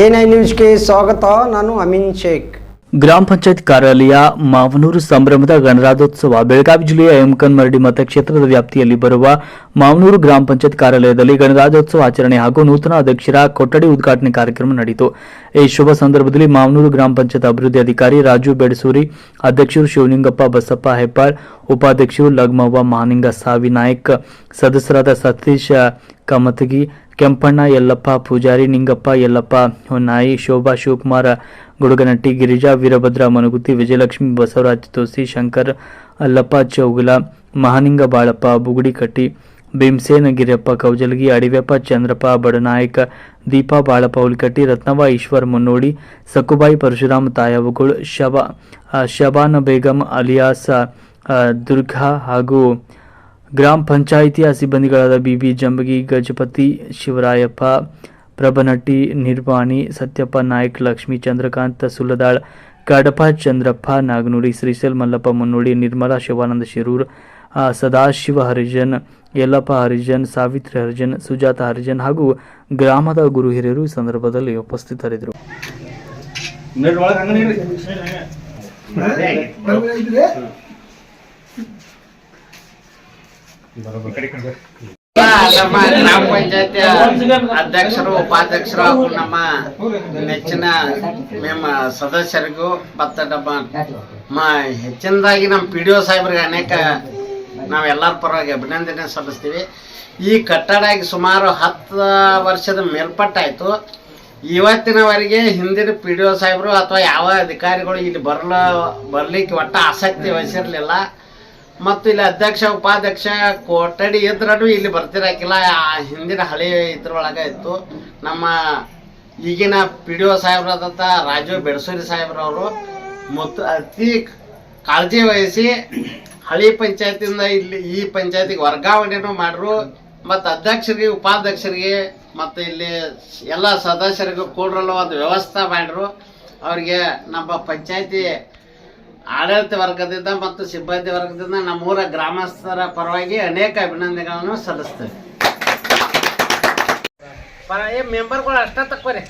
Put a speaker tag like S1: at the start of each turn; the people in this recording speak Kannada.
S1: ಎ ನ್ಯೂಸ್ಗೆ ಸ್ವಾಗತ. ನಾನು ಅಮಿನ್ ಶೇಖ್.
S2: ಗ್ರಾಮ ಪಂಚಾಯತ್ ಕಾರ್ಯಾಲಯ ಮಾವನೂರು ಸಂಭ್ರಮದ ಗಣರಾಜ್ಯೋತ್ಸವ ಬೆಳಗಾವಿ ಜಿಲ್ಲೆಯ ಎಮ್ಕನ್ಮರಡಿ ಮತಕ್ಷೇತ್ರದ ವ್ಯಾಪ್ತಿಯಲ್ಲಿ ಬರುವ ಮಾವನೂರು ಗ್ರಾಮ ಪಂಚಾಯತ್ ಕಾರ್ಯಾಲಯದಲ್ಲಿ ಗಣರಾಜ್ಯೋತ್ಸವ ಆಚರಣೆ ಹಾಗೂ ನೂತನ ಅಧ್ಯಕ್ಷರ ಕೊಠಡಿ ಉದ್ಘಾಟನೆ ಕಾರ್ಯಕ್ರಮ ನಡೆಯಿತು. ಈ ಶುಭ ಸಂದರ್ಭದಲ್ಲಿ ಮಾವನೂರು ಗ್ರಾಮ ಪಂಚಾಯತ್ ಅಭಿವೃದ್ಧಿ ಅಧಿಕಾರಿ ರಾಜು ಬೆಡಸೂರಿ, ಅಧ್ಯಕ್ಷರು ಶಿವಲಿಂಗಪ್ಪ ಬಸಪ್ಪ ಹೆಬ್ಬಾಳ್, ಉಪಾಧ್ಯಕ್ಷರು ಲಗ್ಮವ್ವ ಮಹಾನಿಂಗ ಸಾವಿ ನಾಯಕ್ ಸದಸ್ಯರಾದ ಸತೀಶ್ ಕಮತಗಿ ಕೆಂಪಣ್ಣ, ಯಲ್ಲಪ್ಪ, ಪೂಜಾರಿ, ನಿಂಗಪ್ಪ, ಯಲ್ಲಪ್ಪ ಹೊನ್ನಾಯಿ ಶೋಭಾ, ಶಿವಕುಮಾರ, ಗುಡುಗನಟ್ಟಿ, ಗಿರಿಜಾ, ವೀರಭದ್ರ, ಮನುಗುತ್ತಿ, ವಿಜಯಲಕ್ಷ್ಮಿ, ಬಸವರಾಜ್ ತೋಸಿ ಶಂಕರ್, ಅಲ್ಲಪ್ಪ, ಚೌಗುಲ, ಮಹಾನಿಂಗ ಬಾಳಪ್ಪ, ಬುಗುಡಿಕಟ್ಟಿ ಭೀಮಸೇನ ಗಿರಿಯಪ್ಪ ಕೌಜಲಗಿ, ಅಡಿವೆಪ್ಪ, ಚಂದ್ರಪ್ಪ, ಬಡನಾಯಕ, ದೀಪಾ, ಬಾಳಪ್ಪ ಉಲ್ಕಟ್ಟಿ ರತ್ನವ, ಈಶ್ವರ್, ಮುನ್ನೋಡಿ, ಸಕ್ಕುಬಾಯಿ, ಪರಶುರಾಮ್ ತಾಯವಗುಳ್ ಶಬಾ ಶಬಾನ ಬೇಗಂ, ಅಲಿಯಾಸ ದುರ್ಗಾ ಹಾಗೂ ಗ್ರಾಮ ಪಂಚಾಯಿತಿಯ ಸಿಬ್ಬಂದಿಗಳಾದ ಬಿಬಿ ಜಂಬಗಿ ಗಜಪತಿ ಶಿವರಾಯಪ್ಪ ಪ್ರಭನಟ್ಟಿ ನಿರ್ವಾಣಿ ಸತ್ಯಪ್ಪ ನಾಯ್ಕ್ ಲಕ್ಷ್ಮೀ ಚಂದ್ರಕಾಂತ ಸುಲದಾಳ್ ಕಡಪ ಚಂದ್ರಪ್ಪ ನಾಗನೂರಿ ಶ್ರೀಶೈಲ್ ಮಲ್ಲಪ್ಪ ಮುನ್ನೋಡಿ ನಿರ್ಮಲಾ ಶಿವಾನಂದ ಶಿರೂರ್ ಸದಾಶಿವ ಹರಿಜನ್ ಯಲ್ಲಪ್ಪ ಹರಿಜನ್ ಸಾವಿತ್ರಿ ಹರಿಜನ್ ಸುಜಾತ ಹರಿಜನ್ ಹಾಗೂ ಗ್ರಾಮದ ಗುರು ಹಿರಿಯರು ಈ ಸಂದರ್ಭದಲ್ಲಿ ಉಪಸ್ಥಿತರಿದ್ದರು.
S3: ನಮ್ಮ ಗ್ರಾಮ ಪಂಚಾಯತಿ ಅಧ್ಯಕ್ಷರು ಉಪಾಧ್ಯಕ್ಷರು ಹಾಗೂ ನಮ್ಮ ನೆಚ್ಚಿನ ನಿಮ್ಮ ಸದಸ್ಯರಿಗೂ ಮತ್ತು ನಮ್ಮ ಮ ಹೆಚ್ಚಿನದಾಗಿ ನಮ್ಮ ಪಿ ಡಿ ಒ ಸಾಹೇಬ್ರಿಗೆ ಅನೇಕ ನಾವೆಲ್ಲರ ಪರವಾಗಿ ಅಭಿನಂದನೆ ಸಲ್ಲಿಸ್ತೀವಿ. ಈ ಕಟ್ಟಡ ಸುಮಾರು ಹತ್ತು ವರ್ಷದ ಮೇಲ್ಪಟ್ಟಾಯಿತು. ಇವತ್ತಿನವರೆಗೆ ಹಿಂದಿನ ಪಿ ಡಿ ಒ ಸಾಹೇಬರು ಅಥವಾ ಯಾವ ಅಧಿಕಾರಿಗಳು ಇಲ್ಲಿ ಬರಲ ಬರಲಿಕ್ಕೆ ಒಟ್ಟು ಆಸಕ್ತಿ ವಹಿಸಿರ್ಲಿಲ್ಲ. ಮತ್ತು ಇಲ್ಲಿ ಅಧ್ಯಕ್ಷ, ಉಪಾಧ್ಯಕ್ಷ, ಕೊಠಡಿ ಇದ್ರೂ ಇಲ್ಲಿ ಬರ್ತಿರಕ್ಕಿಲ್ಲ ಹಿಂದಿನ ಹಳೆ ಇದ್ರೊಳಗೆ ಇತ್ತು. ನಮ್ಮ ಈಗಿನ ಪಿ ಡಿ ಒ ಸಾಹೇಬ್ರಾದಂಥ ರಾಜು ಬೆಡಸೂರಿ ಸಾಹೇಬ್ರವರು ಮತ್ತು ಅತಿ ಕಾಳಜಿ ವಹಿಸಿ ಹಳಿ ಪಂಚಾಯತಿಂದ ಇಲ್ಲಿ ಈ ಪಂಚಾಯತಿಗೆ ವರ್ಗಾವಣೆನೂ ಮಾಡ್ರು. ಮತ್ತು ಅಧ್ಯಕ್ಷರಿಗೆ, ಉಪಾಧ್ಯಕ್ಷರಿಗೆ ಮತ್ತು ಇಲ್ಲಿ ಎಲ್ಲ ಸದಸ್ಯರಿಗೂ ಕೂಡ್ರಲ್ಲ ಒಂದು ವ್ಯವಸ್ಥೆ ಮಾಡ್ರು. ಅವ್ರಿಗೆ ನಮ್ಮ ಪಂಚಾಯತಿ ಆಡಳಿತ ವರ್ಗದಿಂದ ಮತ್ತು ಸಿಬ್ಬಂದಿ ವರ್ಗದಿಂದ ನಮ್ಮೂರ ಗ್ರಾಮಸ್ಥರ ಪರವಾಗಿ ಅನೇಕ ಅಭಿನಂದನೆಗಳನ್ನು ಸಲ್ಲಿಸ್ತೇವೆ. ಮೆಂಬರ್ಗಳು ಅಷ್ಟೇ ತಕ್ಕೋರಿ